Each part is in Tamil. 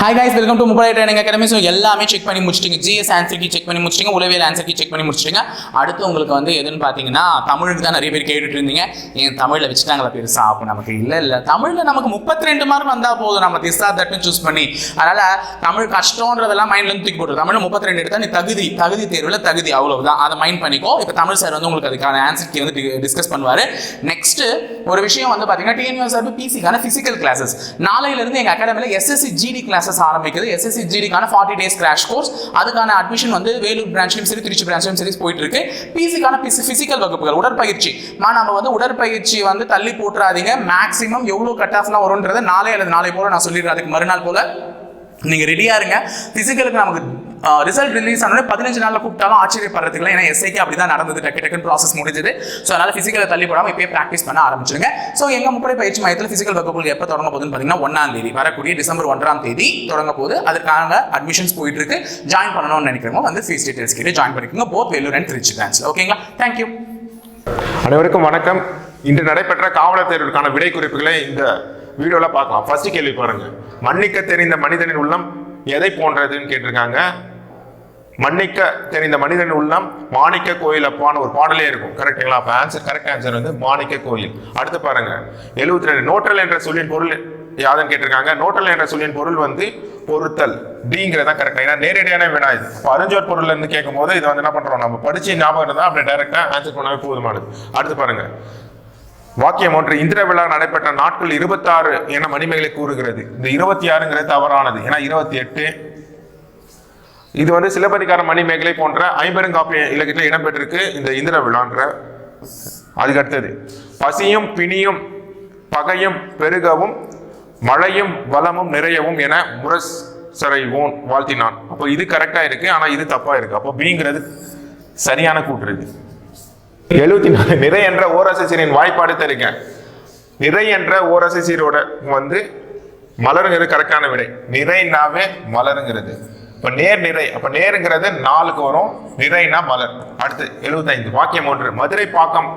Hi guys welcome to Muppadai training academy so எல்லாமே செக் பண்ணி முடிச்சிட்டிங்க. ஜிஎஸ் ஆன்சருக்கு செக் பண்ணி முடிச்சிட்டிங்க. உளவியல் ஆன்சருக்கு செக் பண்ணி முடிச்சிட்டிங்க. அடுத்து உங்களுக்கு வந்து எதுன்னு பார்த்தீங்கன்னா தமிழுக்கு தான் நிறைய பேர் கேட்டுட்டு இருந்தீங்க. என் தமிழில் வச்சுட்டாங்களா பெருசா? அப்போ நமக்கு இல்லை இல்லை. தமிழில் நமக்கு முப்பத்தி ரெண்டு மார்க் வந்தால் போதும். நம்ம திசா தட்டுன்னு சூஸ் பண்ணி. அதனால் தமிழ் கஷ்டன்றதெல்லாம் மைண்ட்ல இருந்து தூக்கி போட்டு தமிழ் முப்பத்தி ரெண்டு எடுத்தால் நீ தகுதி தகுதி தேர்வில் தகுதி. அவ்வளவுதான். அதை மைண்ட் பண்ணிக்கோ. இப்போ தமிழ் சார் வந்து உங்களுக்கு அதுக்கான ஆன்சர் வந்து டிஸ்கஸ் பண்ணுவார். நெக்ஸ்ட் ஒரு விஷயம் வந்து பார்த்தீங்கன்னா டிஎன்யூஎஸ் சார் பிசிக்கான ஃபிசிக்கல் கிளாஸஸ் நாளையிலிருந்து எங்கள் அகாடமியில் எஸ்எஸ்சி ஜிடி கிளாஸஸ் ஆரம்பிக்குது. எஸ்எஸ்சி ஜிடிக்கான ஃபார்ட்டி டேஸ் கிராஷ் கோர்ஸ் அதுக்கான அட்மிஷன் வந்து வேலூர் பிரான்ச்லையும் சரி திருச்சி பிரான்ச்லையும் சரி போயிட்டு இருக்கு. பிசிக்கான பிசிக்கல் வகுப்புகள் உடற்பயிற்சி. மா நம்ம வந்து உடற்பயிற்சி வந்து தள்ளி போட்டுறாதீங்க. மேக்ஸிமம் எவ்வளோ கட் ஆஃப்லாம் வரும்ன்றதை நாளை அல்லது நாளை போல நான் சொல்லிடுறேன். அதுக்கு மறுநாள் போல நீங்க ரெடியா இருங்க. பிசிக்கலுக்கு நமக்கு ரிசல்ட் ரிலீஸ் ஆனோட பதினஞ்சு நாளில் கூப்பிட்டாலும் ஆச்சரியப்படுறதுக்கு ஏன்னா எஸ்ஐக்கு அப்படி தான் நடந்தது. டக்கு டக்குன்னு ப்ராசஸ் முடிஞ்சது. ஸோ அதனால் ஃபிசிக்கலை தள்ளி போடாமல் இப்போயே ப்ராக்டிஸ் பண்ண ஆரம்பிச்சிருங்க. ஸோ எங்கள் முப்படை பயிற்சி மையத்தில் ஃபிசிக்கல் வகுப்புகள் எப்போ தொடங்க போகுதுன்னு பார்த்தீங்கன்னா ஒன்றாம் தேதி வரக்கூடிய டிசம்பர் ஒன்றாம் தேதி தொடங்க போது அதற்கான அட்மிஷன்ஸ் போயிட்டு இருக்கு. ஜாயின் பண்ணணும்னு நினைக்கிறவங்க வந்து ஃபீஸ் டீடைல்ஸ் கேட்டு ஜாயின் பண்ணிக்கோங்க. Both Vellore and Tiruchi branch ஓகேங்களா தேங்க்யூ அனைவருக்கும் வணக்கம். இன்று நடைபெற்ற காவலர் தேர்வுக்கான விடை குறிப்புகளை இந்த வீடியோவில் பார்க்கலாம். ஃபர்ஸ்ட் கேள்வி பாருங்க. மன்னிக்க தெரிந்த மனிதனின் உள்ளம் எதை போன்றதுன்னு கேட்டிருக்காங்க? மன்னிக்க தெரிந்த மனிதன் உள்ளம் மாணிக்க கோயில் அப்பான்னு ஒரு பாடலே இருக்கும். கரெக்டுங்களா அப்போ ஆன்சர் கரெக்ட் ஆன்சர் வந்து மாணிக்க கோயில். அடுத்து பாருங்க. எழுபத்தி ரெண்டு நோட்டல் என்ற சொல்லின் பொருள் யாதுன்னு கேட்டிருக்காங்க? நோட்டல் என்ற சொல்லின் பொருள் வந்து பொருத்தல். டிங்கிறதா கரெக்ட் ஏன்னா நேரடியான வினா இது. இப்போ அறிஞ்சோர் பொருள் இருந்து கேட்கும் போது இதை வந்து என்ன பண்றோம்? நம்ம படிச்சு ஞாபகம் இருந்தால் அப்படியே டைரக்டா ஆன்சர் பண்ணவே போதுமானது. அடுத்து பாருங்க. வாக்கியம் ஒன்று. இந்திர விழா நடைபெற்ற நாட்கள் இருபத்தாறு என மணிமேகலை கூறுகிறது. இந்த இருபத்தி ஆறுங்கிறது தவறானது. ஏன்னா இருபத்தி எட்டு இது வந்து சிலப்பதிகார மணிமேகலை போன்ற ஐம்பெருங்காப்பிய இலக்கியத்தில் இடம்பெற்றிருக்கு இந்த இந்திர விழான்ற அதுக்கு அடுத்தது. பசியும் பிணியும் பகையும் பெருகவும் மழையும் வளமும் நிறையவும் என முரசரைவோன் வாழ்த்தினான். அப்போ இது கரெக்டாக இருக்கு ஆனால் இது தப்பாக இருக்கு. அப்போ பிங்கிறது சரியான கூற்று இது. எழுபத்தி நாலு நிறை என்ற ஓரசீரின் வாய்ப்பாடு தருங்க நிறை என்ற ஓரசீரோட வந்து மலருங்கிறது கரெக்டான விடை. நிறைனாவே மலருங்கிறது. இப்ப நேர் நிறை அப்ப நேருங்கிறது நாலுக்கு வரும் நிறைனா மலர். அடுத்து எழுபத்தைந்து வாக்கியம் ஒன்று மதுரை பாக்கம்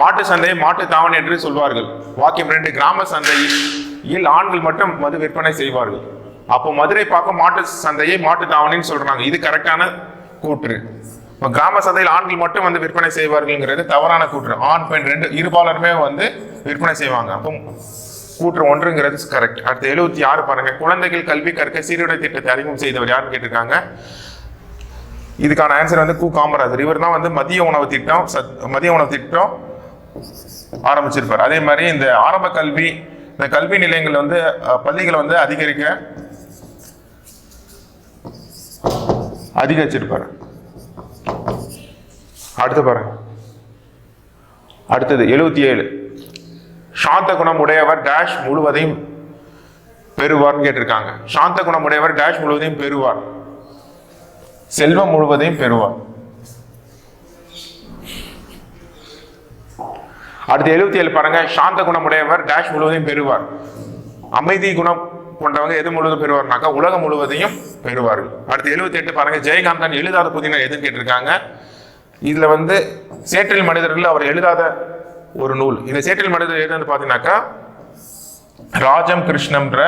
மாட்டு சந்தை மாட்டு தாவணி என்று சொல்வார்கள். வாக்கியம் ரெண்டு கிராம சந்தையில் ஆண்கள் மட்டும் மது விற்பனை செய்வார்கள். அப்போ மதுரை பாக்கம் மாட்டு சந்தையை மாட்டு தாவணின்னு சொல்றாங்க. இது கரெக்டான கூற்று. இப்போ கிராம சந்தையில் ஆண்கள் மட்டும் வந்து விற்பனை செய்வார்கள்ங்கிறது தவறான கூற்று. ஆண் பெண் ரெண்டு இருபாலருமே வந்து விற்பனை செய்வாங்க. அப்போ கூற்று ஒன்றுங்கிறது கரெக்ட் அடுத்து எழுபத்தி ஆறு பாருங்க. குழந்தைகள் கல்வி கற்க சீருடை திட்டத்தை அறிமுகம் செய்தவர் யாருன்னு கேட்டிருக்காங்க? இதுக்கான ஆன்சர் வந்து கு. காமராஜர். இவர் தான் வந்து மதிய உணவு திட்டம் சத் மதிய உணவு திட்டம் ஆரம்பிச்சிருப்பார். அதே மாதிரி இந்த ஆரம்ப கல்வி இந்த கல்வி நிலையங்கள் வந்து பள்ளிகளை வந்து அதிகரிக்க அதிகரிச்சிருப்பார். அடுத்து பாருங்க அடுத்தது எழுபத்தி ஏழு. சாந்த குணம் உடையவர் டேஷ் முழுவதையும் பெறுவார்னு கேட்டிருக்காங்க. சாந்த குணம் உடையவர் டேஷ் முழுவதையும் பெறுவார். செல்வம் முழுவதையும் பெறுவார். அடுத்து எழுபத்தி ஏழு பாருங்க. சாந்த குணம் உடையவர் டேஷ் முழுவதையும் பெறுவார். அமைதி குணம் கொண்டவங்க எது முழுவதும் பெறுவார்னாக்கா உலகம் முழுவதையும் பெறுவார்கள். அடுத்து எழுபத்தி எட்டு பாருங்க. ஜெயகாந்தன் எழுதாத புதினா எதுன்னு கேட்டிருக்காங்க. இதில் வந்து சேற்றில் மனிதர்கள் அவர் எழுதாத ஒரு நூல். இந்த சேற்றில் மனிதர் எழுதுனது பார்த்தீங்கன்னாக்கா ராஜம் கிருஷ்ணம்ன்ற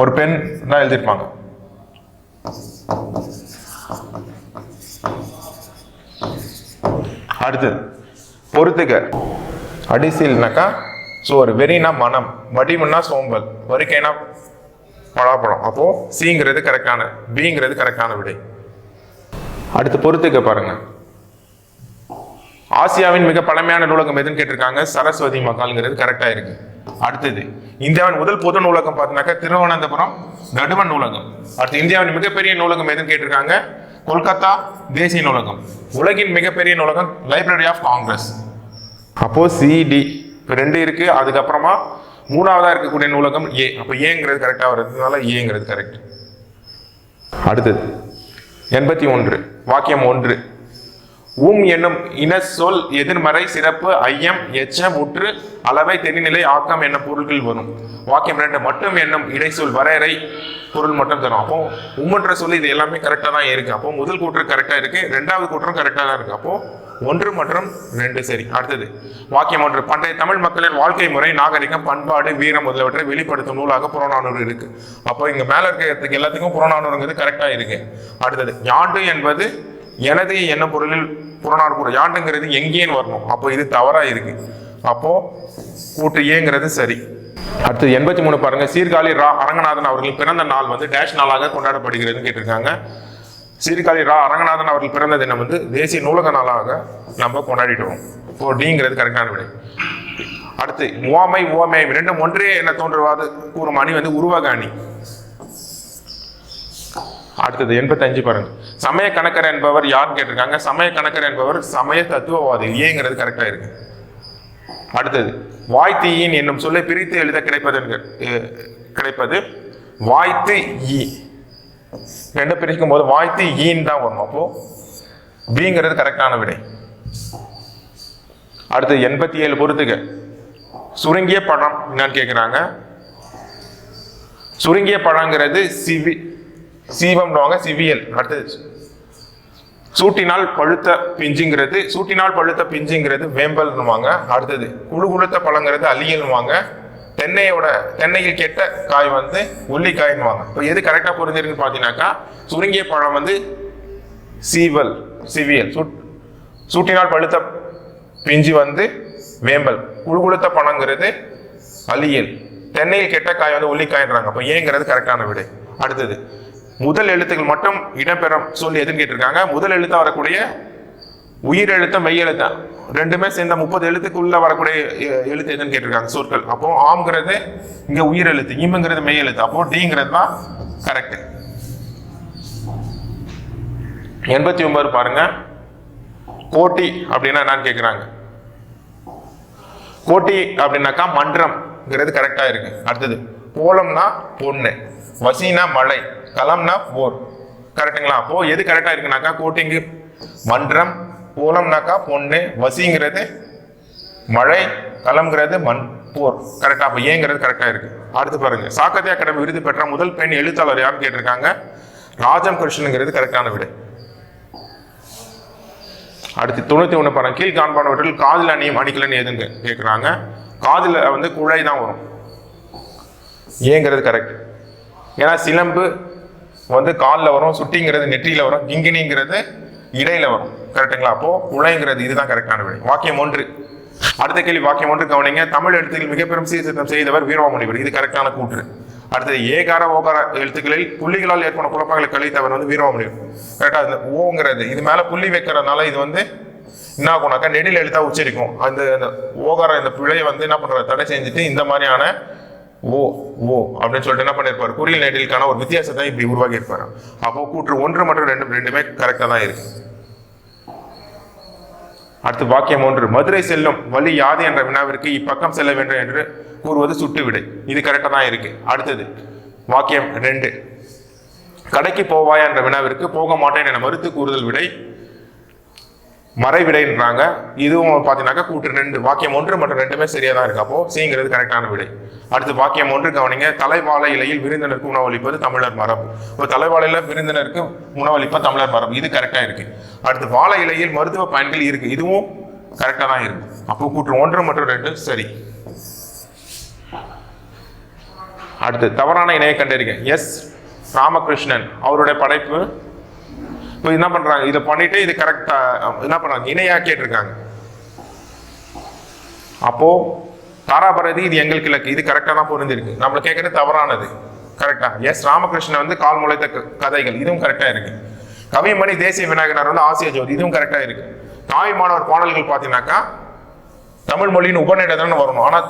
ஒரு பெண் தான் எழுதியிருப்பாங்க. அடுத்தது பொறுத்துக அடிசில்னாக்கா ஸோ ஒரு வெறினா மனம் வடிவுன்னா சோம்பல் வரிக்கைனா பலாப்பழம். அப்போது சிங்கிறது கரெக்டான பிங்கிறது கரெக்டான விடை. அடுத்து பொறுத்துக்க பாருங்க. ஆசியாவின் மிக பழமையான நூலகம் எதுன்னு கேட்டிருக்காங்க? சரஸ்வதி மகால்ங்கிறது கரெக்டா இருக்கு. அடுத்தது இந்தியாவின் முதல் பொது நூலகம் பார்த்தீங்கன்னாக்கா திருவனந்தபுரம் நடுவன் நூலகம். அடுத்து இந்தியாவின் மிகப்பெரிய நூலகம் எதுன்னு கேட்டிருக்காங்க? கொல்கத்தா தேசிய நூலகம். உலகின் மிகப்பெரிய நூலகம் லைப்ரரி ஆஃப் காங்கிரஸ் அப்போ சிடி இப்போ ரெண்டு இருக்கு. அதுக்கப்புறமா மூணாவதா இருக்கக்கூடிய நூலகம் ஏ அப்போ ஏங்கிறது கரெக்டாக வருதுனால ஏங்கிறது கரெக்ட் அடுத்தது எண்பத்தி ஒன்று. வாக்கியம் ஒன்று. உம் என்னும் இன சொல் எதிர்மறை சிறப்பு ஐயம் எச்சம் முற்று அளவை தென்னிலை ஆக்கம் என்னும் பொருள்கள் வரும். வாக்கியம் ரெண்டு மட்டும் என்னும் இடைச்சொல் வரையறை பொருள் மட்டும் தரும். அப்போ உம்முன்ற சொல் இது எல்லாமே கரெக்டாக தான் இருக்கு. அப்போ முதல் கூற்று கரெக்டாக இருக்கு. ரெண்டாவது கூற்றும் கரெக்டாக தான் இருக்கு. அப்போ ஒன்று மற்றும் ரெண்டு. சரி அடுத்தது. வாக்கியம் ஒன்று. பண்டைய தமிழ் மக்களின் வாழ்க்கை முறை நாகரிகம் பண்பாடு வீரம் முதலியவற்றை வெளிப்படுத்தும் நூலாக புறநானூறு இருக்கு. அப்போ இங்க மேல இருக்கிறதுக்கு எல்லாத்துக்கும் புறநானூறுங்கிறது கரெக்டா இருக்கு. அடுத்தது யாண்டு என்பது எனது என்ன பொருளில் புறநானூறு யாண்டுங்கிறது எங்கேன்னு வரணும். அப்போ இது தவறா இருக்கு. அப்போ கூட்டு ஏங்கிறது சரி. அடுத்து எண்பத்தி மூணு பாருங்க. சீர்காழி ரா. அரங்கநாதன் அவர்கள் பிறந்த நாள் வந்து டேஷ் நாளாக கொண்டாடப்படுகிறதுன்னு கேட்டிருக்காங்க. சீர்காழி ரா அரங்கநாதன் அவர்கள் பிறந்த தினம் வந்து தேசிய நூலக நாளாக நம்ம கொண்டாடிடுவோம் இப்போ டிங்கிறது கரெக்டான விடை. அடுத்து ஓமை உவமை ரெண்டும் ஒன்றே என்ன தோன்றுவாது கூறும் அணி வந்து உருவக அணி. அடுத்தது எண்பத்தஞ்சு பாருங்க. சமய கணக்கர் என்பவர் யாருன்னு கேட்டிருக்காங்க? சமய கணக்கர் என்பவர் சமய தத்துவவாதி. ஏங்கிறது கரெக்டா இருக்கு. அடுத்தது வாய்த்தீயின் என்னும் சொல்லை பிரித்து எழுத கிடைப்பது கிடைப்பது வாய்த்து ஈ. ரெண்டு பிரிக்கும் போது வாய்த்து ஈன் தான் வரும். அப்போ பிங்கிறது கரெக்டான விடை. அடுத்து எண்பத்தி ஏழு பொறுத்துக்க சுருங்கிய பழம் என்னன்னு கேட்குறாங்க சுருங்கிய பழங்கிறது சிவி சீவம்னுவாங்க சிவியல். அடுத்தது சூட்டினால் பழுத்த பிஞ்சுங்கிறது சூட்டினால் பழுத்த பிஞ்சுங்கிறது வேம்பல்னுவாங்க. அடுத்தது குழு குழுத்த பழங்கிறது அலியல்னுவாங்க. தென்னையோட தென்னையில் கெட்ட காய் வந்து உள்ளிக்காய்னுவாங்க இப்போ எது கரெக்டாக புரிஞ்சிருக்குன்னு பார்த்தீங்கன்னாக்கா சுருங்கிய பழம் வந்து சீவல் சிவியல். சூட் சூட்டினால் பழுத்த பிஞ்சு வந்து வேம்பல். குழுகுழுத்த பணங்கிறது அலியல். தென்னையில் கெட்ட காய் வந்து உள்ளிக்காயின்றாங்க. அப்போ ஏங்கிறது கரெக்டான விடை. அடுத்தது முதல் எழுத்துக்கள் மட்டும் இடம்பெறும் சொல்லி எதுன்னு கேட்டிருக்காங்க. முதல் எழுத்தா வரக்கூடிய உயிர் எழுத்தம் மெய் எழுத்தம் ரெண்டுமே சேர்ந்த முப்பது எழுத்துக்குள்ள வரக்கூடிய எ- எழுத்து எதுன்னு கேட்டிருக்காங்க சொற்கள். அப்போ ஆம்ங்கிறது இங்க உயிர் எழுத்து இம்ங்கிறது மெய் எழுத்து. அப்போ டிங்கிறது தான் கரெக்ட் எண்பத்தி ஒன்பது பாருங்க. கோட்டி அப்படின்னா என்னன்னு கேட்குறாங்க கோட்டி அப்படின்னாக்கா மன்றம்ங்கிறது கரெக்டா இருக்கு. அடுத்தது கோலம்னா பொண்ணு வசினா மலை களம்னா போர். கரெக்டுங்களா அப்போ எது கரெக்டா இருக்குனாக்கா கோட்டிங்கு மன்றம் கோலம்னாக்கா பொண்ணு வசிங்கிறது மழை கலம்ங்கிறது மண் போர். கரெக்டாக அப்போ ஏங்கிறது கரெக்டாக இருக்குது அடுத்து பாருங்கள் சாக்கத்திய அகாடமி விருது பெற்ற முதல் பெண் எழுத்தாளர் யாருன்னு கேட்டிருக்காங்க? ராஜம் கிருஷ்ணனுங்கிறது கரெக்டான விடை. அடுத்து தொண்ணூற்றி ஒன்று பாருங்க. கீழ் காண்பானவற்றில் காதில் அணியும் அணிக்கலன்னு எதுங்க கேட்குறாங்க காதில் வந்து குழை தான் வரும். ஏங்கிறது கரெக்ட் ஏன்னா சிலம்பு வந்து காலில் வரும் சுட்டிங்கிறது நெற்றியில் வரும். கிங்கினிங்கிறது இடையில வரும். கரெக்ட்டுங்களா அப்போ உழைங்கிறது இதுதான் கரெக்டான விடை. வாக்கியம் ஒன்று. அடுத்த கேள்வி வாக்கியம் ஒன்று கவனிங்க. தமிழ் எழுத்துக்கள் மிக பெரும் சீர்திருத்தம் செய்தவர் வீரமாமுனிவர் இது கரெக்டான கூற்று. அடுத்தது ஏகார ஓகார எழுத்துக்களில் புள்ளிகளால் ஏற்படும் குழப்பங்களை கழித்தவர் வந்து வீரமாமுனிவர் கரெக்டா இந்த ஓங்கிறது இது மேல புள்ளி வைக்கிறதுனால இது வந்து என்ன ஆகும்னாக்கா நெடில் எழுத்தா உச்சரிக்கும். அந்த அந்த ஓகார இந்த பிழையை வந்து என்ன பண்ற தடை செஞ்சுட்டு இந்த மாதிரியான ஓ ஓ அப்படின்னு சொல்லிட்டு என்ன பண்ணியிருப்பார் குறியில் நெடிலுக்கான ஒரு வித்தியாசத்தை இப்படி உருவாக்கி இருப்பார் அப்போ கூற்று ஒன்று மற்றும் ரெண்டு ரெண்டுமே கரெக்டாக தான் இருக்கு. அடுத்து வாக்கியம் ஒன்று மதுரை செல்லும் வழி யாது என்ற வினாவிற்கு இப்பக்கம் செல்ல வேண்டும் என்று கூறுவது சுட்டு விடை. இது கரெக்டாக தான் இருக்கு. அடுத்தது வாக்கியம் ரெண்டு. கடைக்கு போவாய் என்ற வினாவிற்கு போக மாட்டேன் என மறுத்து கூறுதல் விடை மறைவிடைன்றாங்க இதுவும் பார்த்தீங்கன்னாக்கா கூட்டு ரெண்டு வாக்கியம் ஒன்று மற்றும் ரெண்டுமே சரியா தான் இருக்கு. அப்போ சிங்கிறது கரெக்டான விடை. அடுத்து வாக்கியம் ஒன்று கவனிங்க. தலைவாழை இலையில் விருந்தினருக்கு உணவளிப்பது தமிழர் மரபு. இப்போ தலைவாழையில விருந்தினருக்கு உணவளிப்பது தமிழர் மரபு. இது கரெக்டா இருக்கு. அடுத்து வாழை இலையில் மருத்துவ பயன்கள் இருக்கு. இதுவும் கரெக்டா தான் இருக்கு. அப்போ கூற்று ஒன்று மற்றும் ரெண்டு சரி. அடுத்து தவறான இணையை கண்டறிங்க எஸ். ராமகிருஷ்ணன் அவருடைய படைப்பு இப்போ என்ன பண்றாங்க? இதை பண்ணிட்டு இது கரெக்டா என்ன பண்றாங்க? இணையா கேட்டிருக்காங்க. அப்போ தாராபரதி இது எங்கள் கிழக்கு இது கரெக்டா தான் புரிஞ்சிருக்கு. நம்மள கேட்கறது தவறானது. கரெக்டா எஸ் ராமகிருஷ்ணன் வந்து கால் முளைத்த கதைகள். இதுவும் கரெக்டா இருக்கு. கவிமணி தேசிய விநாயகனார் வந்து ஆசிய ஜோதி. இதுவும் கரெக்டா இருக்கு. தாய்மானவர் பாடல்கள் பார்த்தீங்கன்னாக்கா தமிழ் மொழியின் உபநிடதம்னு வரணும். ஆனா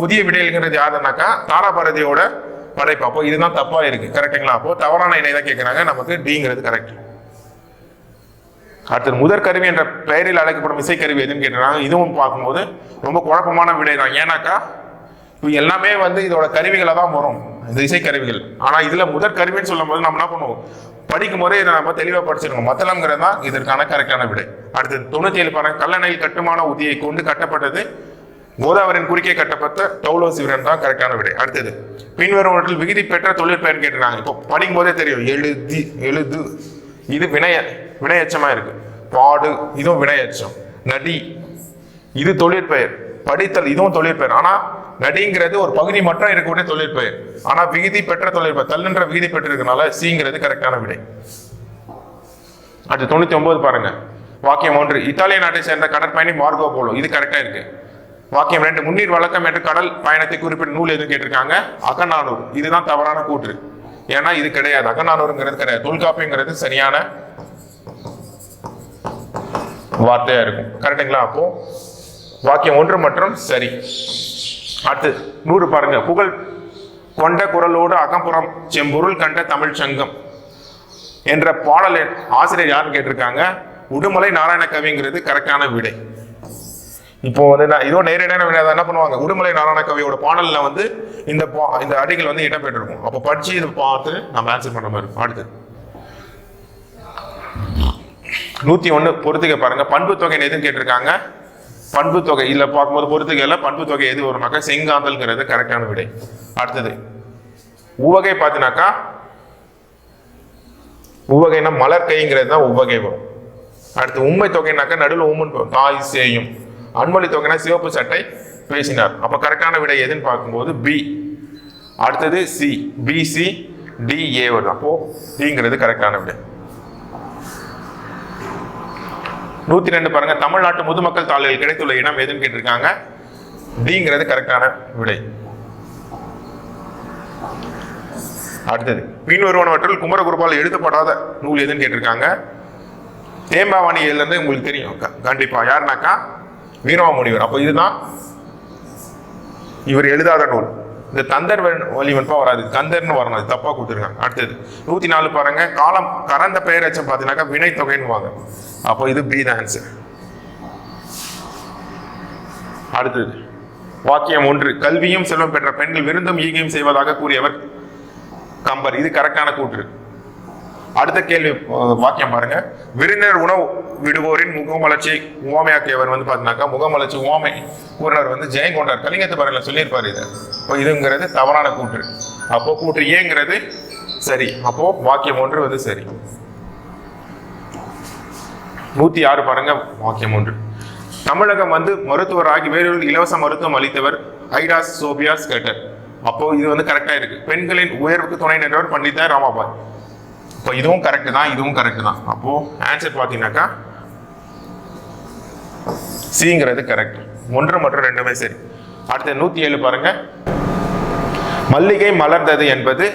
புதிய விடையல்ங்கிறது யாருன்னாக்கா தாராபாரதியோட படைப்பு. அப்போ இதுதான் தப்பா இருக்கு. கரெக்டுங்களா அப்போ தவறான இணை தான் கேட்குறாங்க நமக்கு டிங்கிறது கரெக்ட் அடுத்தது முதற் கருவி என்ற பெயரில் அழைக்கப்படும் இசைக்கருவி எதுன்னு கேட்டுறாங்க இதுவும் பார்க்கும்போது ரொம்ப குழப்பமான விடை தான். ஏன்னாக்கா இப்போ எல்லாமே வந்து இதோட கருவிகளை தான் வரும் இந்த இசைக்கருவிகள். ஆனால் இதில் முதற் கருவின்னு சொல்லும் போது நம்ம என்ன பண்ணுவோம்? படிக்கும் போதே இதை நம்ம தெளிவாக படிச்சிருக்கோம். மத்தளம்ங்கிறது தான் இதற்கான கரெக்டான விடை. அடுத்தது தொண்ணூற்றி ஏழு பாருங்க கல்லணையில் கட்டுமான உதியை கொண்டு கட்டப்பட்டது. கோதாவரின் குறுக்கே கட்டப்பட்ட டவுலோ சிவரன் தான் கரெக்டான விடை. அடுத்தது பின்வருவற்றில் விகுதி பெற்ற தொழில் பெயர் கேட்டுறாங்க இப்போ படிக்கும் போதே தெரியும் எழுதி எழுது இது வினையை வினையச்சமாக இருக்கு. பாடு இதுவும் வினையச்சம் நடி இது தொழிற்பெயர் படித்தல் இதுவும் தொழிற்பெயர் ஆனால் நடிங்கிறது ஒரு பகுதி மட்டும் இருக்கக்கூடிய தொழிற்பெயர் ஆனால் விகுதி பெற்ற தொழிற்பெயர் தல்லுன்ற விகுதி பெற்றிருக்கனால சிங்கிறது கரெக்டான விடை. அடுத்து தொண்ணூத்தி ஒன்பது பாருங்க. வாக்கியம் ஒன்று. இத்தாலிய நாட்டை சேர்ந்த கடற்பயணி மார்கோ போலோ. இது கரெக்டாக இருக்கு. வாக்கியம் ரெண்டு. முன்னீர் வழக்கம் என்று கடல் பயணத்தை குறிப்பிட்ட நூல் எதுவும் கேட்டிருக்காங்க? அகநானூர் இதுதான் தவறான கூற்று. ஏன்னா இது கிடையாது. அகநானூறுங்கிறது கிடையாது. தொல்காப்பியங்கிறது சரியான வார்த்தையா இருக்கும். கரெக்டுங்களா அப்போ வாக்கியம் ஒன்று மற்றும் சரி. அடுத்து நூறு பாருங்க. புகழ் கொண்ட குரலோடு அகம்புறம் செம்பொருள் கண்ட தமிழ் சங்கம் என்ற பாடல் ஆசிரியர் யாருன்னு கேட்டிருக்காங்க? உடுமலை நாராயண கவிங்கிறது கரெக்டான விடை. இப்போ வந்து நான் இதோ நேரடியான விடை என்ன பண்ணுவாங்க? உடுமலை நாராயண கவியோட பாடலில் வந்து இந்த பா- இந்த அடிகள் வந்து இடம்பெற்றிருக்கும் அப்போ படிச்சு இதை பார்த்து நம்ம ஆன்சர் பண்ண மாதிரி இருக்கும். அடுத்து நூத்தி ஒன்று பொறுத்துக்க பாருங்க. பண்பு தொகை எதுன்னு கேட்டிருக்காங்க? பண்பு தொகை. இல்ல பார்க்கும்போது பொறுத்துக்கையில பண்பு தொகை எது வரும்னாக்கா செங்காந்தல்ங்கிறது கரெக்டான விடை. அடுத்தது உவகை பார்த்தினாக்கா உவகைனா மலர் கைங்கிறது தான் உவகை வரும். அடுத்து உண்மை தொகைனாக்கா நடுவில் உம்மன் தாய் சேயும். அன்மொழி தொகைனா சிவப்பு சட்டை பேசினார். அப்ப கரெக்டான விடை எதுன்னு பார்க்கும்போது பி அடுத்தது சி பிசி டிஏ வரும். அப்போ டிங்கிறது கரெக்டான விடை. நூத்தி ரெண்டு பாருங்க. தமிழ்நாட்டு முதுமக்கள் தாளில் கிடைத்துள்ள இனம் எதுன்னு கேட்டிருக்காங்க. டிங்கிறது கரெக்டான விடை. அடுத்தது பின்வருவனவற்றில் குமரகுருபால் எழுதப்படாத நூல் எதுன்னு கேட்டிருக்காங்க. தேம்பாவணி இருந்து உங்களுக்கு தெரியும். கண்டிப்பாக கண்டிப்பா. யாருனாக்கா? வீரமாமுனிவர். அப்போ இதுதான் இவர் எழுதாத நூல். இந்த தந்தர் வ- வராது. கந்தர்னு வரணும். அது தப்பா கொடுத்துருக்காங்க. அடுத்தது நூத்தி நாலு பாருங்க காலம் கறந்த பெயரச்சம் பார்த்தீங்கன்னாக்கா வினை தொகைன்னு வாங்க அப்போ இது பி தான் ஆன்சர் அடுத்தது வாக்கியம் ஒன்று கல்வியும் செல்வம் பெற்ற பெண்கள் விருந்தும் ஈகையும் செய்வதாக கூறியவர் கம்பர். இது கரெக்டான கூற்று. அடுத்த கேள்வி வாக்கியம் பாருங்க. விருந்தினர் உணவு விடுவோரின் முகமலர்ச்சி ஓமையாக்கியவர் வந்து பார்த்தீங்கன்னாக்கா முகமலர்ச்சி ஓமை கூறினர் வந்து ஜெயங்கொண்டார். கலிங்கத்து பாருங்க சொல்லியிருப்பார் இது. இப்போ இதுங்கிறது தவறான கூற்று. அப்போ கூற்று ஏங்கிறது சரி. அப்போ வாக்கியம் ஒன்று வந்து சரி. நூத்தி ஆறு பாருங்க வாக்கியம் ஒன்று. தமிழகம் வந்து மருத்துவராகி வேறொரு இலவச மருத்துவம் அளித்தவர் ஐடாஸ் சோபியாஸ் கேட்டர். அப்போ இது வந்து கரெக்டா இருக்கு. பெண்களின் உயர்வுக்கு துணை நின்றவர் பண்டிதா ராமாபாய். இப்போ இதுவும் கரெக்ட் தான் இதுவும் கரெக்ட் தான். அப்போ ஆன்சர் பார்த்தீங்கன்னாக்கா சிங்கிறது கரெக்ட் ஒன்று மற்றும் ரெண்டுமே சரி. அடுத்து நூற்றி ஏழு பாருங்க. மல்லிகை மலர்ந்தது என்பது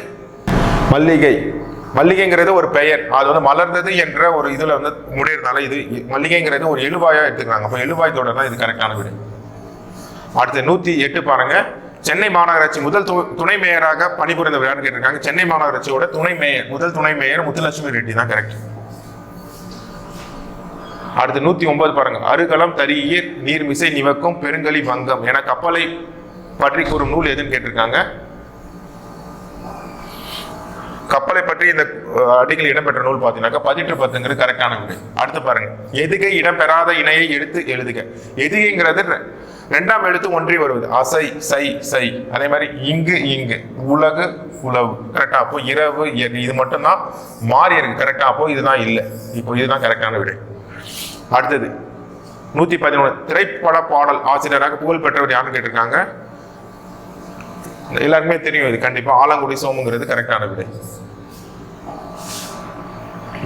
மல்லிகை. மல்லிகைங்கிறது ஒரு பெயர். அது வந்து மலர்ந்தது என்ற ஒரு இதில் வந்து முடியறதுனால இது மல்லிகைங்கிறது ஒரு எழுவாயாக எடுத்துக்கிறாங்க. அப்போ எழுவாய் தொடர் தான் இது கரெக்டான விடு. அடுத்து நூற்றி எட்டு பாருங்க. சென்னை மாநகராட்சி முதல் து- துணை மேயராக பணிபுரிந்தவர் யாருன்னு கேட்டிருக்காங்க. சென்னை மாநகராட்சியோட துணை மேயர் முதல் துணை மேயர் முத்துலட்சுமி ரெட்டி தான் கரெக்ட் அடுத்து நூத்தி ஒன்பது பாருங்க. அருகலம் தரிய நீர்மிசை நிவக்கும் பெருங்கலி வங்கம் என கப்பலை பற்றி கூறும் நூல் எதுன்னு கேட்டிருக்காங்க. கப்பலை பற்றி இந்த அடிகள் இடம்பெற்ற நூல் பார்த்தீங்கன்னாக்கா பதிட்டு பத்துங்கிறது கரெக்டான விடை அடுத்து பாருங்க. எதுகை இடம்பெறாத இணையை எடுத்து எழுதுக. எதுகைங்கிறது ரெ- ரெண்டாம் எழுத்து ஒன்றி வருவது. அசை சை சை. அதே மாதிரி இங்கு இங்கு. உலகு உழவு கரெக்டா அப்போ இரவு இது மட்டும்தான். மாறி இருக்கு. கரெக்டா அப்போ இதுதான் இல்லை. இப்போ இதுதான் கரெக்டான விடை. அடுத்தது நூத்தி பதினொன்று திரைப்பட பாடல் ஆசிரியராக புகழ் பெற்றவர் யாருன்னு கேட்டிருக்காங்க? எல்லாருக்குமே தெரியும் இது கண்டிப்பா. ஆலங்குடி சோமுங்கிறது கரெக்டான விடை.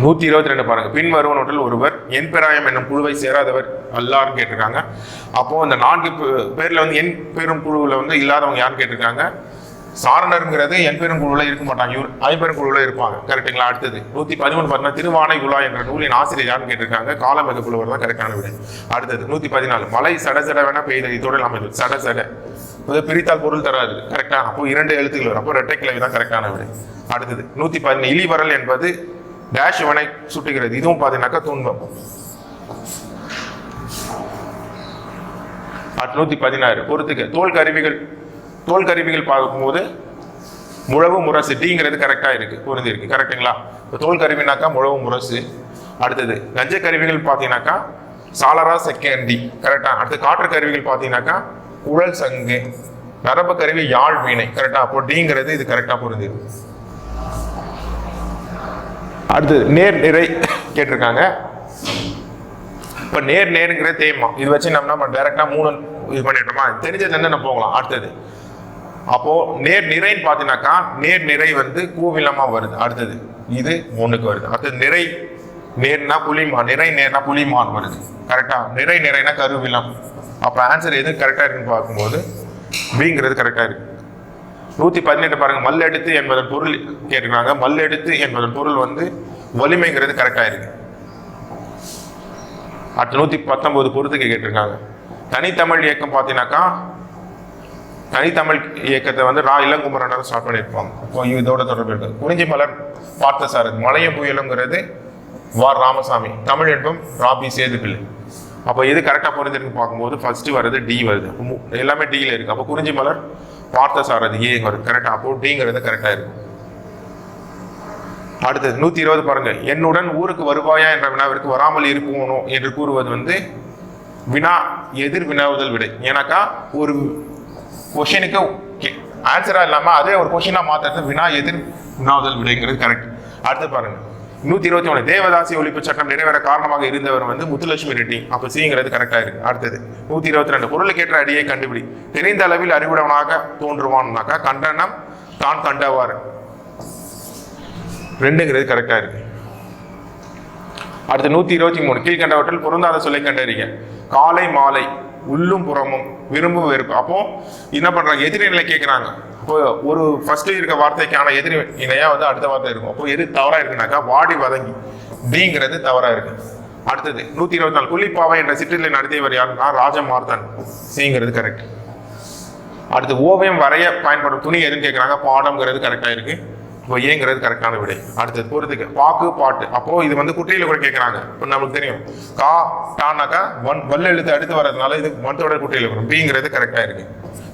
நூத்தி இருபத்தி ரெண்டு பாருங்க. பின் வருவனவற்றில் ஒருவர் என் பெராயம் என்னும் குழுவை சேராதவர் அல்லாருன்னு கேட்டிருக்காங்க. அப்போ அந்த நான்கு பே- பேர்ல வந்து என் பெரும் குழுவில் வந்து இல்லாதவங்க யாருன்னு கேட்டிருக்காங்க? சாரணருங்கிறது என் குழுவில் இருக்க மாட்டாங்க. இவர் ஐம்பெரும் குழுவில் இருப்பாங்க கரெக்டுங்களா அடுத்தது நூற்றி பதிமூணு பார்த்தீங்கன்னா திருவானை குழா என்ற நூலின் ஆசிரியர் யாருன்னு கேட்டிருக்காங்க? காலமிகு புலவர் தான் கரெக்டான விட. அடுத்தது நூற்றி பதினாலு மலை சட சடவென பெய்தது இதோட அமைது சடசட சட இது பிரித்தால் பொருள் தராது. கரெக்டா அப்போ இரண்டு எழுத்துக்கள் வரும். அப்போ ரெட்டை கிழவி தான் கரெக்டான விடை. அடுத்தது நூற்றி பதினேழு இலிவரல் என்பது டேஷ் இவனை சுட்டுகிறது. இதுவும் பார்த்தீங்கன்னாக்கா துன்பம். அட் நூத்தி பதினாறு பொறுத்துக்க தோல் கருவிகள் தோல் கருவிகள் பார்க்கும்போது முழவு முரசு டீங்கிறது கரெக்டாக இருக்குது பொருந்தி இருக்குது கரெக்டுங்களா இப்போ தோல் கருவினாக்கா முழவு முரசு. அடுத்தது கஞ்ச கருவிகள் பார்த்தீங்கன்னாக்கா சாலரா செகண்டி. கரெக்டாக அடுத்து காற்று கருவிகள் பார்த்தீங்கன்னாக்கா குழல் சங்கு. நரம்பு கருவி யாழ் வீணை. கரெக்டாக அப்போ டீங்கிறது இது கரெக்டாக பொருந்திருக்கு அடுத்து நேர் நிறை கேட்டிருக்காங்க. இப்போ நேர் நேருங்கிற தேமா. இது வச்சு நம்ம நம்ம டேரெக்டாக மூணு இது பண்ணிட்டோமா? தெரிஞ்சது என்ன நம்ம போகலாம். அடுத்தது அப்போ நேர் நிறைன்னு பார்த்தீங்கன்னாக்கா நேர் நிறை வந்து கூவிலமா வருது. அடுத்தது இது ஒண்ணுக்கு வருது. அடுத்தது நிறை நேர்னா புலிமான் நிறை நேர்னா புலிமான் வருது. கரெக்டா நிறை நிறைனா கருவிலம். அப்போ ஆன்சர் எது கரெக்டா இருக்குன்னு பார்க்கும்போது பிங்கிறது கரெக்டா இருக்கு. நூத்தி பதினெட்டு பாருங்க. மல்லெடுத்து என்பதன் பொருள் கேட்டிருக்காங்க. மல்லெடுத்து என்பதன் பொருள் வந்து வலிமைங்கிறது கரெக்டா இருக்கு. அடுத்து நூத்தி பத்தொன்பது பொருத்துக்கு கேட்டிருக்காங்க. தனித்தமிழ் இயக்கம் பார்த்தீங்கன்னாக்கா தனித்தமிழ் இயக்கத்தை வந்து ரா. இளங்குமரனர் ஸ்டார்ட் பண்ணியிருப்பாங்க. இப்போ இதோட தொடர்பு இருக்கு. குறிஞ்சி மலர் பார்த்த சாரதி மலைய புயலுங்கிறது வார் ராமசாமி. தமிழ் என்பம் ராபி சேதுப்பிள்ளை அப்போ எது கரெக்டாக புரிஞ்சிருக்கு பார்க்கும்போது ஃபர்ஸ்ட் வருது டி வருது. எல்லாமே டியில் இருக்கு. அப்போ குறிஞ்சி மலர் பார்த்த சாரதி ஏ வருது. கரெக்டாக அப்போ டிங்கிறது கரெக்டாக இருக்கு. அடுத்தது நூத்தி இருபது பாருங்க. என்னுடன் ஊருக்கு வருவாயா என்ற வினாவிற்கு வராமல் இருக்கணும் என்று கூறுவது வந்து வினா எதிர் வினாவுதல் விடை. ஏன்னாக்கா ஒரு கொஷினுக்கு ஆன்சராக இல்லாமல் அதே ஒரு கொஷினாக மாத்துறது வினா எதிர் வினாவுதல் விடைங்கிறது கரெக்ட் அடுத்து பாருங்க. நூற்றி இருபத்தி ஒன்று தேவதாசி ஒழிப்பு சட்டம் நிறைவேற காரணமாக இருந்தவர் வந்து முத்துலட்சுமி ரெட்டி. அப்போ சிங்கிறது கரெக்டாக இருக்கு. அடுத்தது நூற்றி இருபத்தி ரெண்டு. பொருளுக்கேற்ற அடியை கண்டுபிடி. தெரிந்த அளவில் அறிவுடவனாக தோன்றுவான்னாக்கா கண்டனம் தான் கண்டவாறு. ரெண்டுங்கிறது கரெக்டாக இருக்கு. அடுத்து நூற்றி இருபத்தி மூணு. கீழ்கண்டவற்றில் பொருந்தாத சொல்லை கண்டறிங்க காலை மாலை. உள்ளும் புறமும் விரும்பும் இருக்கும். அப்போ என்ன பண்றாங்க? எதிரி நிலை கேட்குறாங்க அப்போ ஒரு ஃபர்ஸ்ட் இருக்க வார்த்தைக்கான எதிரி இணையா வந்து அடுத்த வார்த்தை இருக்கும். அப்போ எது தவறா இருக்குனாக்கா வாடி வதங்கி டிங்கிறது தவறா இருக்கு. அடுத்தது நூத்தி இருபத்தி நாலு குளிப்பாவை என்ற சிற்றிலை நடத்தியவர் யாருன்னா ராஜமார்த்தன் சிங்கிறது கரெக்ட் அடுத்து ஓவியம் வரைய பயன்படும் துணி எதுன்னு கேட்குறாங்க பாடம்ங்கிறது கரெக்டாக இருக்கு. இப்போ ஏங்கிறது கரெக்டான விடை. அடுத்தது பொறுத்துக்கு பாக்கு பாட்டு. அப்போ இது வந்து குட்டையில் கூட கேட்குறாங்க இப்போ நமக்கு தெரியும். கா டானாக்கா ஒன் வல்ல எழுத்து அடுத்து வர்றதுனால இது மந்தோட குட்டியில வரும். பிங்கிறது கரெக்டாக இருக்கு.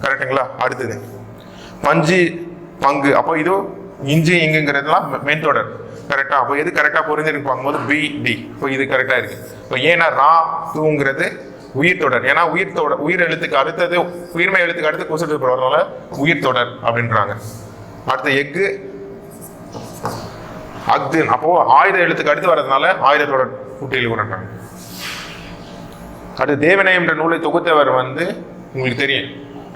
கரெக்டுங்களா அடுத்தது. பஞ்சு பங்கு. அப்போ இது இஞ்சி இங்குங்கிறதுலாம் மென் தொடர். கரெக்டாக அப்போ எது கரெக்டாக பொருந்திருக்கு பார்க்கும்போது பி டி. இப்போ இது கரெக்டாக இருக்கு. இப்போ ஏன்னா ரா தூங்கிறது உயிர் தொடர். ஏன்னா உயிர் தொடர் உயிர் எழுத்துக்கு அடுத்தது உயிர்மை எழுத்துக்கு அடுத்து கொசுட்டு போடுறதுனால உயிர் தொடர் அப்படின்றாங்க. அடுத்து எக்கு அக்தின் அப்போ ஆயுத எழுத்துக்கு அடுத்து வர்றதுனால ஆயுதத்தோட கூட்டியில் குட்டியில் கொண்டாங்க அடுத்து தேவனை என்ற நூலை தொகுத்தவர் வந்து உங்களுக்கு தெரியும்.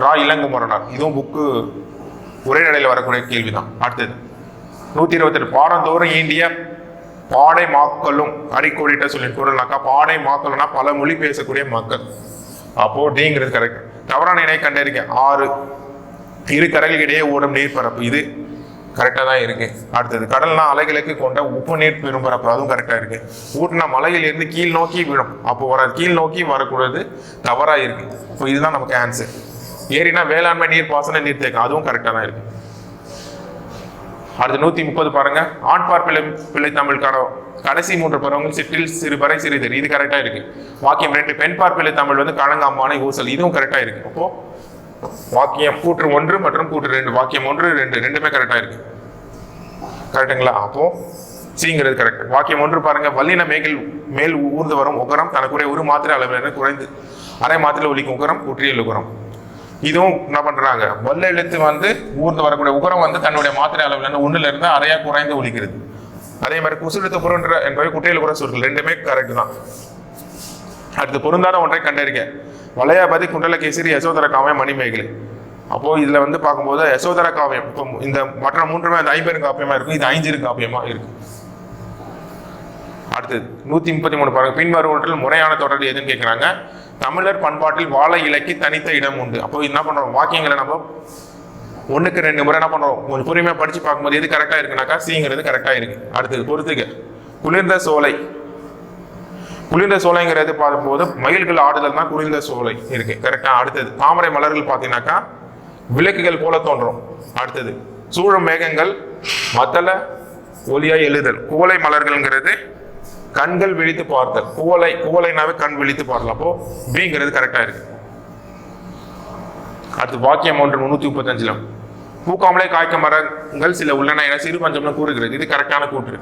ரா இளங்குமரனார். இதுவும் புக்கு உரைநடையில் வரக்கூடிய கேள்விதான். அடுத்தது நூற்றி இருபத்தெட்டு பாடந்தோறும் ஈண்டிய பாடை மாக்களும் அடிக்கோடிட்ட சொல்லி குரல்னாக்கா பாடை மாக்கள்னா பல மொழி பேசக்கூடிய மக்கள். அப்போ டிங்கிறது கரெக்ட் தவறான இணை கண்டறிக்க ஆறு. இரு கடல்களிடையே ஓடும் நீர்பரப்பு இது கரெக்டாக தான் இருக்கு. அடுத்தது கடல்னா அலைகளுக்கு கொண்ட உப்பு நீர் பெரும்பரப்பு அதுவும் கரெக்டாக இருக்கு. ஊட்டினா மலையிலேருந்து கீழ் நோக்கி விடும். அப்போ வர கீழ் நோக்கி வரக்கூடாது தவறாக இருக்கு. ஸோ இதுதான் நமக்கு ஆன்சர் ஏரினா வேளாண்மை நீர் பாசன நீர்த்தேக்கம் அதுவும் கரெக்டாக தான் இருக்கு. அடுத்து நூற்றி முப்பது பாருங்க. ஆண்பார் பிள்ளை பிள்ளை தமிழுக்கான கடைசி மூன்று பருவங்கள் சிற்றில் சிறுபறை சிறிதர் இது கரெக்டாக இருக்கு. வாக்கியம் ரெண்டு பெண்பார் பிள்ளை தமிழ் வந்து கலங்காமான ஊசல். இதுவும் கரெக்டாக இருக்கு. அப்போது வாக்கியம் கூற்று ஒன்று மற்றும் கூற்று ரெண்டு. வாக்கியம் ஒன்று ரெண்டு. ரெண்டுமே கரெக்டாக இருக்கு. கரெக்டுங்களா அப்போ சிங்கிறது கரெக்ட் வாக்கியம் ஒன்று பாருங்க. வல்லின மேகில் மேல் ஊர்ந்து வரும் உகரம் தனக்குரிய ஒரு மாத்திரை அளவில் குறைந்து அரை மாத்திரை ஒலிக்கும் உகரம் குற்றியல் உகரம். இதுவும் என்ன பண்றாங்க? வல்ல எழுத்து வந்து ஊர்ந்து வரக்கூடிய உகரம் வந்து தன்னுடைய மாத்திரை அளவுல ஒன்றுல இருந்து அரையா குறைந்து ஒலிக்கிறது. அதே மாதிரி குசுழுத்து புறன்ற என்பவை குற்றியல் கூட சொற்கள். ரெண்டுமே கரெக்ட் தான். அடுத்து பொருந்தாத ஒன்றை கண்டறிக்க வளையாபதி குண்டலகேசரி யசோதர காவியம் மணிமேகலை. அப்போது இதில் வந்து பார்க்கும்போது யசோதர காவியம் இப்போ இந்த மற்ற மூன்றுமே அந்த ஐம்பெரும் காப்பியமாக இருக்கும் இது ஐஞ்சிரு காப்பியமாக இருக்கும் அடுத்தது நூற்றி முப்பத்தி மூணு பாருங்க. பின்வருவற்றில் முறையான தொடர் எதுன்னு கேட்குறாங்க தமிழர் பண்பாட்டில் வாழை இலக்கி தனித்த இடம் உண்டு. அப்போ என்ன பண்ணுறோம் வாக்கியங்களை நம்ம ஒன்றுக்கு ரெண்டு முறை என்ன பண்ணுறோம் கொஞ்சம் பொறுமையாக படிச்சு பார்க்கும்போது எது கரெக்டாக இருக்குனாக்கா சிங்கிறது கரெக்டாக இருக்கு. அடுத்தது பொறுத்துக்க குளிர்ந்த சோலை. குளிர்ந்த சோலைங்கிறது பார்க்கும்போது மயில்கள் ஆடுதல் தான் குளிர்ந்த சோலை இருக்கு. கரெக்டா அடுத்தது தாமரை மலர்கள் பார்த்தீங்கன்னாக்கா விளக்குகள் போல தோன்றும். அடுத்தது சூழும் மேகங்கள் மத்தள ஒலியாய் எழுதல். குவளை மலர்கள்ங்கிறது கண்கள் விழித்து பார்த்தல். குவளை குவளைனாவே கண் விழித்து பார்த்தல். அப்போ பிங்கிறது கரெக்டா இருக்கு. அடுத்து வாக்கியம் ஒன்று முன்னூத்தி முப்பத்தஞ்சுல பூக்காமலே காய்க்க மரங்கள் சில உள்ளன என சிறு பஞ்சம்னு கூறுகிறது. இது கரெக்டான கூற்று.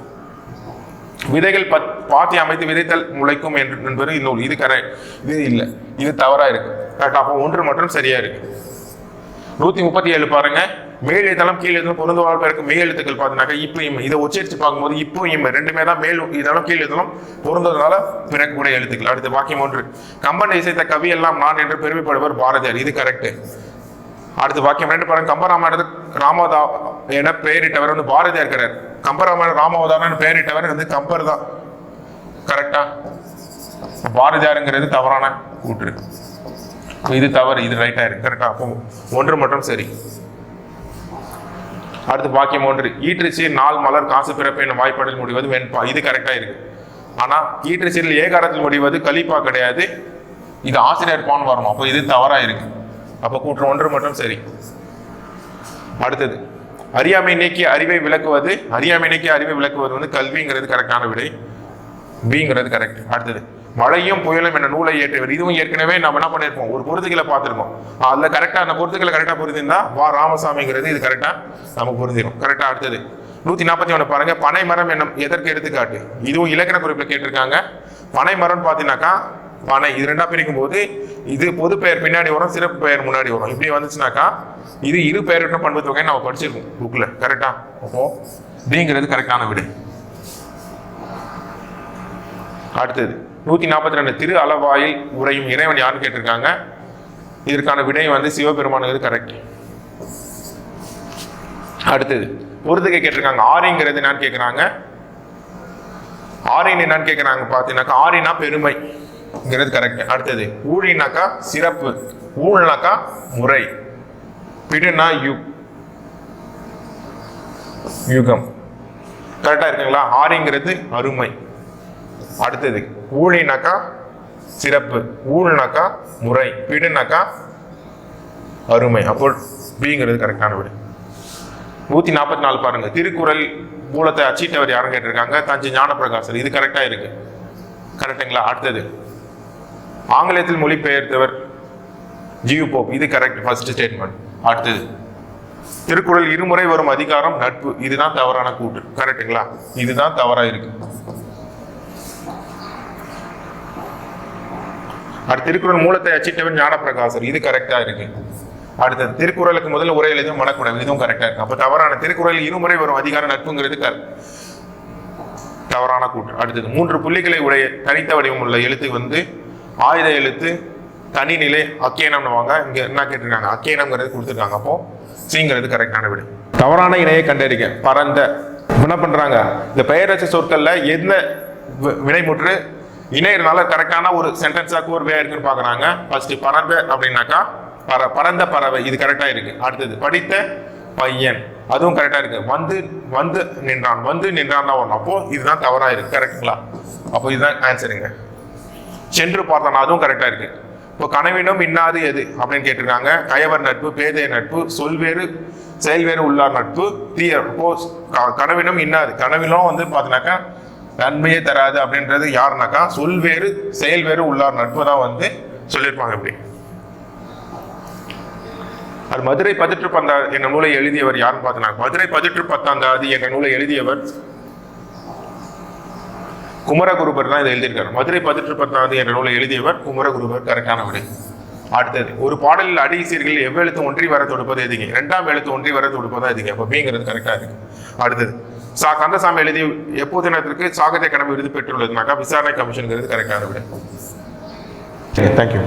விதைகள் பத் பாத்தி அமைத்து விதைத்தல் முளைக்கும் என்று என்பது இந்நூல் இது கரை இது இல்லை. இது தவறா இருக்கு. கரெக்டாக அப்போ ஒன்று மட்டும் சரியா இருக்கு. நூத்தி முப்பத்தி ஏழு பாருங்க. மேல் எழுத்தாலும் கீழ் எழுத்தலும் பொருந்துவாள் பிறகு மேல் எழுத்துக்கள் பார்த்தீங்கன்னாக்கா இப்போ இம் இதை உச்சரித்து பார்க்கும்போது இப்போ இம். ரெண்டுமே தான் மேல் இதெல்லாம் கீழ் எழுத்தலும் பொருந்ததுனால பிறக்கக்கூடிய எழுத்துக்கள். அடுத்து வாக்கியம் ஒன்று. கம்பன் இசைத்த கவி எல்லாம் நான் என்று பெருமைப்படுவர் பாரதியார். இது கரெக்டு அடுத்து வாக்கியம் ரெண்டு பாருங்க. கம்பராமாயணத்துக்கு ராமதா என பெயரிட்டவர் வந்து பாரதியார் கிடையாது கம்பராமாயணம் ராமோதாரன் பெயரிட்டவர் வந்து கம்பர் தான். கரெக்டா பாரதியாருங்கிறது தவறான கூற்று. இது தவறு இது ரைட்டாக இருக்கு. கரெக்டா அப்போ ஒன்று மட்டும் சரி. அடுத்து பாக்கியம் ஒன்று. ஈற்றுச்சி நாள் மலர் காசு பிறப்பு என வாய்ப்பாடில் முடிவது வெண்பா. இது கரெக்டாக இருக்கு. ஆனால் ஈற்றுச்சியில் ஏகாரத்தில் முடிவது கலிப்பா கிடையாது. இது ஆசிரியர் பான் வரணும். அப்போ இது தவறாக இருக்கு. அப்போ கூற்று ஒன்று மட்டும் சரி. அடுத்தது. அறியாமை நீக்கி அறிவை விளக்குவது அறியாமை நீக்கி அறிவை விளக்குவது வந்து கல்விங்கிறது கரெக்டான விடை. பிங்கிறது கரெக்ட். அடுத்தது மழையும் புயலும் என்ற நூலை ஏற்றவர் இதுவும் ஏற்கனவே நம்ம என்ன பண்ணியிருப்போம் ஒரு பொருத்துகளை பார்த்துருக்கோம். அதுல கரெக்டா அந்த பொருத்துக்களை கரெக்டா புரிஞ்சிருந்தா வா ராமசாமிங்கிறது இது கரெக்டா நம்ம புரிஞ்சிடும் கரெக்டா அடுத்தது நூத்தி நாற்பத்தி ஒண்ணு பாருங்க. பனை மரம் என்னும் எதற்கு எடுத்துக்காட்டு? இதுவும் இலக்கண குறிப்பில் கேட்டிருக்காங்க. பனை மரம் பார்த்தீங்கன்னாக்கா பனை இது ரெண்டா பிரிக்கும் போது இது பொது பெயர் பின்னாடி வரும் சிறப்பு பெயர் முன்னாடி வரும். இப்படி வந்துச்சுனாக்கா இது இரு பெயரிட்ட பண்பு தொகை நம்ம படிச்சிருக்கோம் புக்ல கரெக்டா அப்போ டிங்கிறது கரெக்டான விடை. அடுத்தது நூத்தி நாற்பத்தி ரெண்டு திரு அளவாயில் உரையும் இறைவன் யாருன்னு கேட்டிருக்காங்க? இதற்கான விடை வந்து சிவபெருமானுங்கிறது கரெக்ட் அடுத்தது பொறுத்துக்கை கேட்டிருக்காங்க ஆரிங்கிறது என்னன்னு கேட்குறாங்க ஆரின் என்னன்னு கேட்குறாங்க பார்த்தீங்கன்னாக்கா ஆரினா ங்கிறது கரெக்ட் அடுத்தது ஊழினாக்கா சிறப்பு ஊழ்னாக்கா முறை. பிடுனா யு யுகம். கரெக்டாக இருக்குங்களா? ஆரிங்கிறது அருமை. அடுத்தது ஊழினாக்கா சிறப்பு ஊழ்னாக்கா முறை. பிடுனாக்கா அருமை. அப்போ பிங்கிறது கரெக்டான விடு. நூத்தி நாற்பத்தி நாலு பாருங்க. திருக்குறள் மூலத்தை அச்சிட்டவர் யாரும் கேட்டிருக்காங்க? தஞ்சை ஞானப்பிரகாசர். இது கரெக்டா இருக்கு. கரெக்டுங்களா அடுத்தது ஆங்கிலத்தில் மொழிபெயர்த்தவர் G U Pope correct first statement அடுத்தது திருக்குறள் இருமுறை வரும் அதிகாரம் நட்பு. இதுதான் தவறான கூட்டு கரெக்ட்டுங்களா இதுதான் தவறா இருக்கு. அடுத்து திருக்குறள் மூலத்தை அச்சிட்டவன் ஞானப்பிரகாசர். இது கரெக்டா இருக்கு. அடுத்தது திருக்குறளுக்கு முதல்ல உரை எழுதும் மனக்குடம் இதுவும் கரெக்டா இருக்கு. அப்ப தவறான திருக்குறள் இருமுறை வரும் அதிகார நட்புங்கிறது தவறான கூட்டு அடுத்தது மூன்று புள்ளிகளை உடைய தனித்த வடிவம் உள்ள எழுத்து வந்து ஆயுத எழுத்து தனிநிலை அக்கேனம்னுவாங்க இங்க என்ன கேட்டிருக்காங்க? அக்கேனம்ங்கிறது கொடுத்துருக்காங்க. அப்போ சிங்கிறது கரெக்டான விடு. தவறான இணையை கண்டறிக்க பரந்த. என்ன பண்றாங்க? இந்த பெயர் வச்ச சொற்கள்ல எந்த வி- வினைமுற்று இணையறனால கரெக்டான ஒரு சென்டென்ஸாக்கு ஒரு வே இருக்குன்னு பாக்குறாங்க. ஃபர்ஸ்ட் பறந்த அப்படின்னாக்கா பற பறந்த பறவை. இது கரெக்டா இருக்கு. அடுத்தது படித்த பையன். அதுவும் கரெக்டா இருக்கு. வந்து வந்து நின்றான். வந்து நின்றான் தான் வரணும் அப்போ இதுதான் தவறா இருக்கு. கரெக்ட்டுங்களா அப்போ இதுதான் ஆன்சருங்க சென்று பார்த்தான். அதுவும் கரெக்டா இருக்கு. இப்போ கனவினும் இன்னாது எது? அப்படின்னு கேட்டிருக்காங்க. கயவர் நட்பு பேதைய நட்பு சொல்வேறு செயல்வேறு உள்ளார் நட்பு தீய இப்போ கனவினும் இன்னாது. கனவிலும் வந்து பார்த்தீங்கன்னாக்கா நன்மையே தராது அப்படின்றது யாருனாக்கா? சொல்வேறு செயல்வேறு உள்ளார் நட்பு தான் வந்து சொல்லியிருப்பாங்க இப்படி. அது மதுரை பதிற்று பந்தா என்ற நூலை எழுதியவர் யாருன்னு பார்த்தீங்கன்னா மதுரை பதிற்று பத்தாந்தாதி என்ற நூலை எழுதியவர் குமரகுருபர் தான் இதை எழுதியிருக்காரு. மதுரை பதிற்று பத்தாவது என்ற நூலை எழுதியவர் குமரகுருபர் கரெக்டான அடுத்தது ஒரு பாடலில் அடி சீர்கள் எவ்வெழுத்து ஒன்றி வர தொடுப்பது எதுங்க? இரண்டாம் எழுத்து ஒன்றி வர தொடுப்பதா எதுங்க? அப்போ பிங்கிறது கரெக்டாக இருக்கு. அடுத்தது சா கந்தசாமி எழுதி எப்போது தினத்திற்கு சாகித்ய கடமை விருது பெற்றுள்ளதுனாக்கா விசாரணை கமிஷனுங்கிறது கரெக்டான விடை. தேங்க்யூ